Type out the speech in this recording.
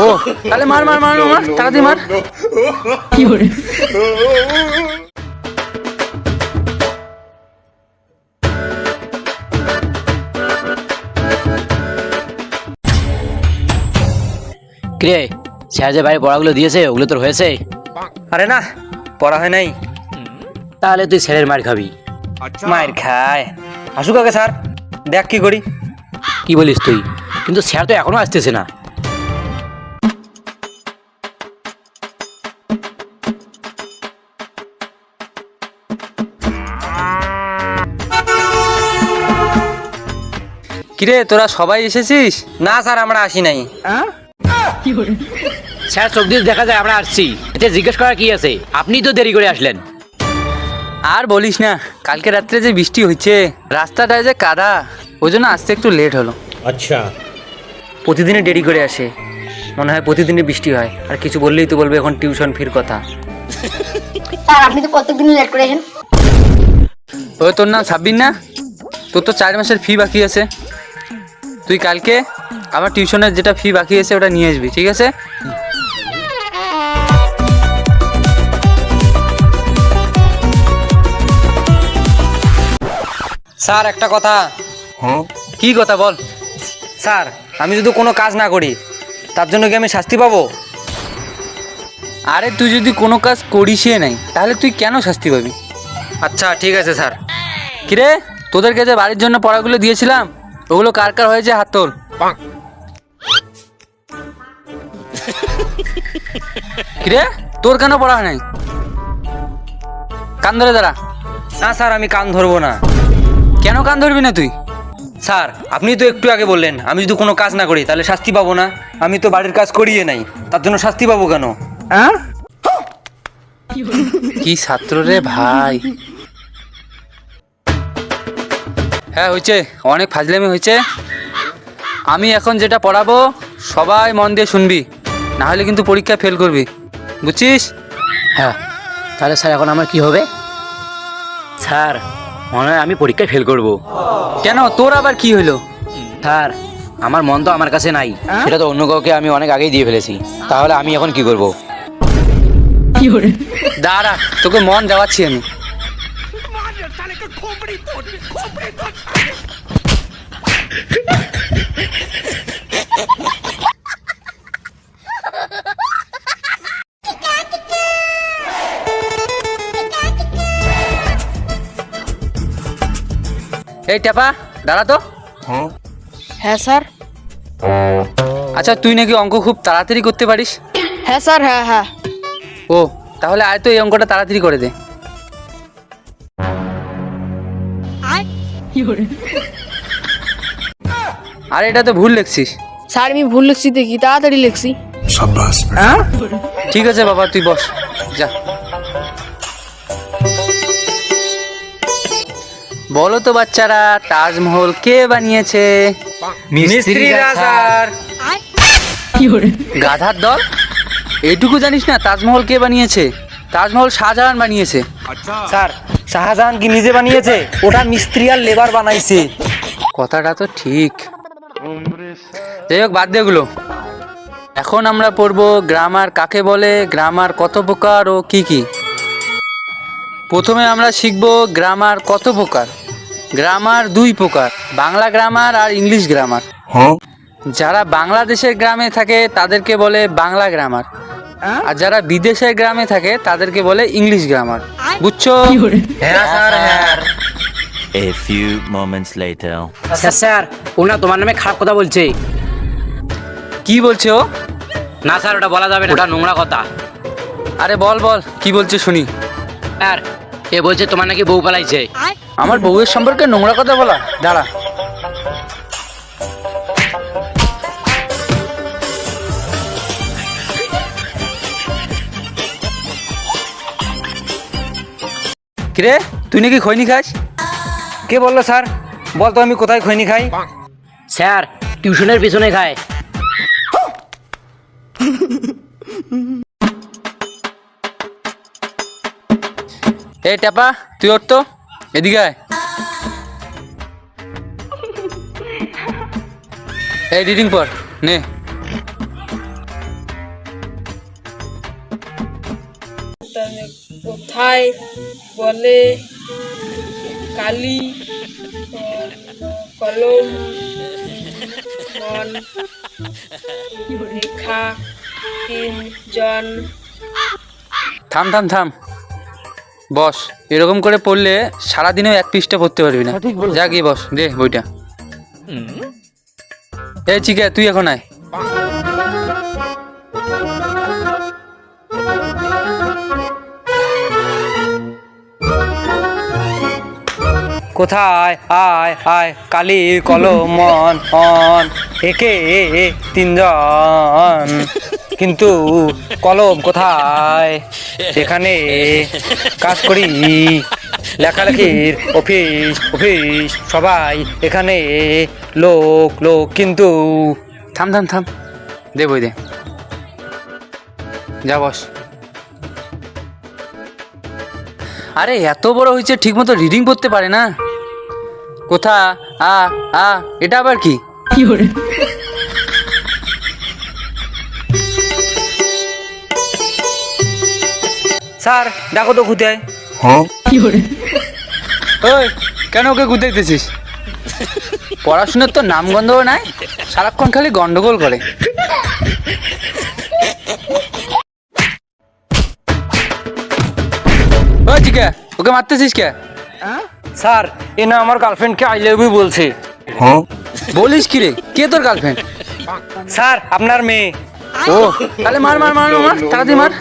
ও তাহলে মার মার মার মার তাড়াতাড়ি মার। কিরে স্যার যে বাইরে পড়াগুলো দিয়েছে ওগুলো তোর হয়েছে? আরে না পড়া হয় নাই। তাহলে তুই স্যারের মার খাবি। মায়ের খায়। আসুক আগে স্যার। দেখ কি করি। কি বলিস তুই? কিন্তু স্যার তো এখনও আসতেছে না। কিরে তোরা সবাই এসেছিস? না স্যার আমরা আসি নাই। হ্যাঁ? স্যার চোখ দিয়ে দেখা যায় আমরা আসছি। এটা জিজ্ঞেস করা কি আছে? আপনি তো দেরি করে আসলেন। আর বলিস না কালকে রাত্রে যে বৃষ্টি হচ্ছে রাস্তাটায় যে কাদা ওই জন্য আসতে একটু লেট হলো। আচ্ছা। প্রতিদিনই দেরি করে আসে। মনে হয় প্রতিদিনই বৃষ্টি হয়। আর কিছু বললেই তো বলবে এখন টিউশন ফির কথা। স্যার আপনি তো কতদিন লেট করে আসেন? ওই তোর নাম সাব্বির না? তোর তো চার মাসের ফি বাকি আছে। তুই কালকে আমার টিউশনের যেটা ফি বাকি আছে ওটা নিয়ে আসবি ঠিক আছে? স্যার একটা কথা। কি কথা বল? স্যার আমি যদি কোনো কাজ না করি তার জন্য কি আমি শাস্তি পাবো? আরে তুই যদি কোনো কাজ করিসই নাই তাহলে তুই কেন শাস্তি পাবি? আচ্ছা ঠিক আছে স্যার। কিরে তোদেরকে যে বাড়ির জন্য পড়াগুলো দিয়েছিলাম? ওগুলো কার কার হয়েছে? হাত তোল কিরে? তোর কেন পড়া নাই? কান ধরে দাঁড়া। না স্যার আমি কান ধরবো না। কেন কান ধরবি না তুই? স্যার আপনি তো একটু আগে বললেন আমি যদি কোনো কাজ না করি তাহলে শাস্তি পাবো না। আমি তো বাড়ির কাজ করিয়ে নাই তার জন্য শাস্তি পাবো কেন? কি ছাত্র রে ভাই? হ্যাঁ হয়েছে। অনেক ফাজলামি হয়েছে। আমি এখন যেটা পড়াবো সবাই মন দিয়ে শুনবি। না হলে কিন্তু পরীক্ষা ফেল করবি। বুঝছিস? হ্যাঁ। তাহলে স্যার এখন আমার কি হবে? স্যার মনে হয় আমি পরীক্ষায় ফেল করব। কেন? তোর আবার কি হলো? স্যার আমার মন তো আমার কাছে নাই। সেটা তো অন্য কাউকে আমি অনেক আগেই দিয়ে ফেলেছি। তাহলে আমি এখন কি করব? দাঁড়া তোকে মন যাওয়াচ্ছি আমি। এই টেপা দাঁড়া তো। হ্যাঁ স্যার। আচ্ছা তুই নাকি অঙ্ক খুব তাড়াতাড়ি করতে পারিস? হ্যাঁ স্যার হ্যাঁ হ্যাঁ। ও তাহলে আয় তো এই অঙ্কটা তাড়াতাড়ি করে দে। আরে এটা তো ভুল লিখছিস। স্যার আমি ভুল লিখছি দেখি তাড়াতাড়ি লিখছি। ঠিক আছে বাবা তুই বস। যা। বলো তো বাচ্চারা তাজমহল কে বানিয়েছে? মিস্ত্রিরা স্যার গাধার দল? এটুকু জানিস না তাজমহল কে বানিয়েছে? তাজমহল শাহজাহান বানিয়েছে। স্যার শাহজাহান কি নিজে বানিয়েছে? ওটা মিস্ত্রি আর লেবার বানাইছে। কথাটা তো ঠিক। যাই হোক বাদ দে এগুলো। এখন আমরা পড়ব গ্রামার কাকে বলে গ্রামার কত প্রকার ও কি কি। প্রথমে আমরা শিখব গ্রামার কত প্রকার। গ্রামার দুই প্রকার বাংলা গ্রামার আর ইংলিশ গ্রামার। যারা বাংলাদেশের গ্রামে থাকে তাদেরকে বলে বাংলা গ্রামার। আর যারা বিদেশের গ্রামে থাকে তাদেরকে বলে ইংলিশ গ্রামার বুঝছ? হ্যাঁ স্যার হ্যাঁ। A few moments later. Sir sir ও না তোমার নামে খারাপ কথা বলছে। কি বলছে ও? না স্যার ওটা বলা যাবে না ওটা নোংরা কথা। আরে বল বল কি বলছে শুনি। স্যার এ বলছে তোমার নাকি বউ পালাইছে। আমার বউয়ের সম্পর্কে নোংরা কথা বলা দাঁড়া। কিরে? তুই নাকি খৈনি খাস? কে বলল স্যার? বলতো আমি কোথায় খৈনি খাই? স্যার টিউশনের পিছনে খায়। এই টাপা তুই ওর তো। এদিকে আয়। এই রিডিং পর নে। কোথায়? বলে কালি কলম মন রেখা তিনজন থাম থাম থাম। বস এরকম করে পড়লে সারাদিনেও এক পৃষ্ঠা পড়তে পারবি না। যা গিয়ে বস দে বইটা। এই চিকা তুই এখন আয়। কোথায়? আয় আয় কালি কলম অন একে তিনজন। কিন্তু কলম কোথায়? এখানে কাজ করি। লেখালেখির অফিস অফিস, সবাই এখানে লোক লোক, কিন্তু থাম থাম থাম। দে বই দে। যা বস। আরে, এত বড় হয়েছে, ঠিকমতো রিডিং করতে পারে না। কোথা? আ আ এটা আবার কি? স্যার ডাকো তো খুঁতে। ওই কেন ওকে গুতাইতেছিস পড়াশোনার তো নাম গন্ধ নাই সারাক্ষণ খালি গন্ডগোল করে। ওই চিকা ওকে মারতেছিস কে? স্যার এ না আমার গার্লফ্রেন্ডকে আই লাভ ইউ বলছে। বলিস কি রে? কে তোর গার্লফ্রেন্ড স্যার আপনার মেয়ে। ও। তাহলে মার মার মার মার তাড়াতাড়ি মার।